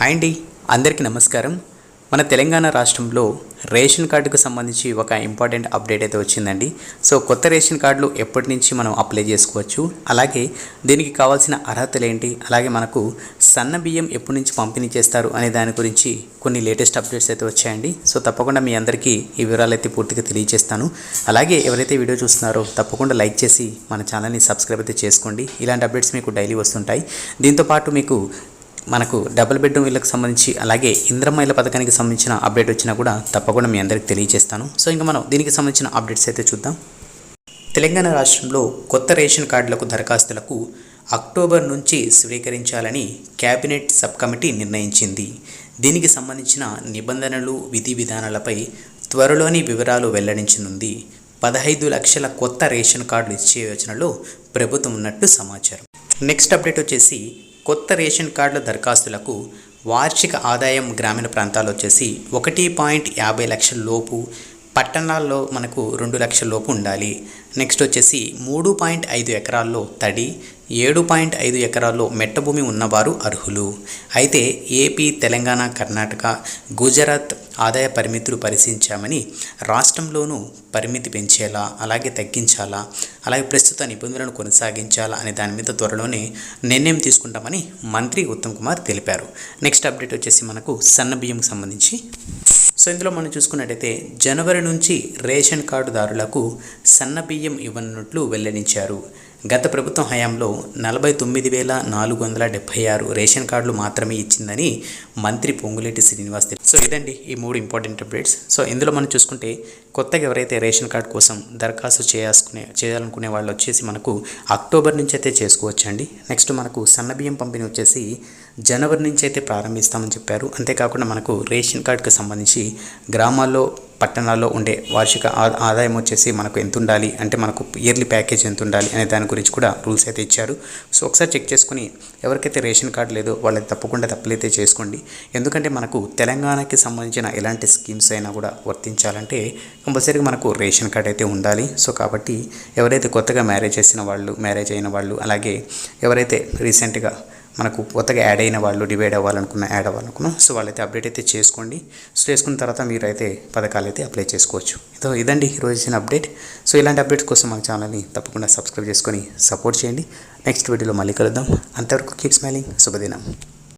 Hi అండి. అందరికీ నమస్కారం. మన తెలంగాణ రాష్ట్రంలో రేషన్ కార్డుకు సంబంధించి ఒక ఇంపార్టెంట్ అప్డేట్ అయితే వచ్చిందండి. సో కొత్త రేషన్ కార్డులు ఎప్పటి నుంచి మనం అప్లై చేసుకోవచ్చు? అలాగే దీనికి కావాల్సిన అర్హతలు ఏంటి? అలాగే మనకు సన్న బియ్యం ఎప్పటి నుంచి పంపిణీ చేస్తారు అనే దాని గురించి కొన్ని లేటెస్ట్ అప్డేట్స్ అయితే వచ్చాయండి. సో తప్పకుండా మీ అందరికీ ఈ వివరాలు అయితే పూర్తిగా తెలియజేస్తాను. అలాగే ఎవరైతే వీడియో చూస్తున్నారో తప్పకుండా లైక్ చేసి మన ఛానల్ని సబ్స్క్రైబ్ అయితే చేసుకోండి. ఇలాంటి అప్డేట్స్ మీకు డైలీ వస్తుంటాయి. దీంతోపాటు మీకు మనకు డబుల్ బెడ్రూమ్ ఇళ్ళకి సంబంధించి అలాగే ఇంద్రమ్మ ఇళ్ళ పథకానికి సంబంధించిన అప్డేట్ వచ్చినా కూడా తప్పకుండా మీ అందరికి తెలియజేస్తాను. సో ఇంకా మనం దీనికి సంబంధించిన అప్డేట్స్ అయితే చూద్దాం. తెలంగాణ రాష్ట్రంలో కొత్త రేషన్ కార్డులకు దరఖాస్తులకు అక్టోబర్ నుంచి స్వీకరించాలని కేబినెట్ సబ్ కమిటీ నిర్ణయించింది. దీనికి సంబంధించిన నిబంధనలు విధి విధానాలపై త్వరలోని వివరాలు వెల్లడించనుంది. పదహైదు లక్షల కొత్త రేషన్ కార్డులు ఇచ్చే యోచనలో ప్రభుత్వం ఉన్నట్టు సమాచారం. నెక్స్ట్ అప్డేట్ వచ్చేసి కొత్త రేషన్ కార్డుల దరఖాస్తులకు వార్షిక ఆదాయం గ్రామీణ ప్రాంతాల్లో వచ్చేసి ఒకటి పాయింట్ యాభై లక్షల లోపు పట్టణాల్లో మనకు రెండు లక్షల లోపు ఉండాలి. నెక్స్ట్ వచ్చేసి మూడు పాయింట్ ఐదు ఎకరాల్లో తడి ఏడు పాయింట్ ఐదు ఎకరాల్లో మెట్ట భూమి ఉన్నవారు అర్హులు. అయితే ఏపీ తెలంగాణ కర్ణాటక గుజరాత్ ఆదాయ పరిమితులు పరిశీలించామని రాష్ట్రంలోనూ పరిమితి పెంచేలా అలాగే తగ్గించాలా అలాగే ప్రస్తుత నిబంధనలను కొనసాగించాలా అనే దాని మీద త్వరలోనే నిర్ణయం తీసుకుంటామని మంత్రి ఉత్తమ్ కుమార్ తెలిపారు. నెక్స్ట్ అప్డేట్ వచ్చేసి మనకు సన్న బియ్యంకి సంబంధించి. సో ఇందులో మనం చూసుకున్నట్టయితే జనవరి నుంచి రేషన్ కార్డుదారులకు సన్న బియ్యం ఇవ్వనున్నట్లు వెల్లడించారు. గత ప్రభుత్వం హయాంలో నలభై తొమ్మిది వేల నాలుగు వందల డెబ్బై ఆరు రేషన్ కార్డులు మాత్రమే ఇచ్చిందని మంత్రి పొంగులేటి శ్రీనివాస్ తెలిపారు. సో ఇదండి ఈ మూడు ఇంపార్టెంట్ అప్డేట్స్. సో ఇందులో మనం చూసుకుంటే కొత్తగా ఎవరైతే రేషన్ కార్డు కోసం దరఖాస్తు చేసుకునే చేయాలనుకునే వాళ్ళు వచ్చేసి మనకు అక్టోబర్ నుంచి అయితే చేసుకోవచ్చండి. నెక్స్ట్ మనకు సన్న బియ్యం పంపిణీ వచ్చేసి జనవరి నుంచి అయితే ప్రారంభిస్తామని చెప్పారు. అంతేకాకుండా మనకు రేషన్ కార్డుకి సంబంధించి గ్రామాల్లో పట్టణాల్లో ఉండే వార్షిక ఆ- ఆదాయం వచ్చేసి మనకు ఎంత ఉండాలి అంటే మనకు ఇయర్లీ ప్యాకేజ్ ఎంత ఉండాలి అనే దాని గురించి కూడా రూల్స్ అయితే ఇచ్చారు. సో ఒకసారి చెక్ చేసుకుని ఎవరికైతే రేషన్ కార్డు లేదో వాళ్ళకి తప్పకుండా తప్పులైతే చేసుకోండి. ఎందుకంటే మనకు తెలంగాణకి సంబంధించిన ఎలాంటి స్కీమ్స్ అయినా కూడా వర్తించాలంటే కంపల్సరీగా మనకు రేషన్ కార్డ్ అయితే ఉండాలి. సో కాబట్టి ఎవరైతే కొత్తగా మ్యారేజ్ చేసిన వాళ్ళు మ్యారేజ్ అయిన వాళ్ళు అలాగే ఎవరైతే రీసెంట్గా మనకు కొత్తగా యాడ్ అయిన వాళ్ళు డివైడ్ అవ్వాలనుకున్న యాడ్ అవ్వాలనుకున్నా సో వాళ్ళైతే అప్డేట్ అయితే చేసుకోండి. సో చేసుకున్న తర్వాత మీరు అయితే పథకాలు అయితే అప్లై చేసుకోవచ్చు. సో ఇదండి ఈరోజు ఇచ్చిన అప్డేట్ సో ఇలాంటి అప్డేట్స్ కోసం మన ఛానల్ని తప్పకుండా సబ్స్క్రైబ్ చేసుకొని సపోర్ట్ చేయండి. నెక్స్ట్ వీడియోలో మళ్ళీ కలుద్దాం. అంతవరకు కీప్ స్మైలింగ్ శుభదినం.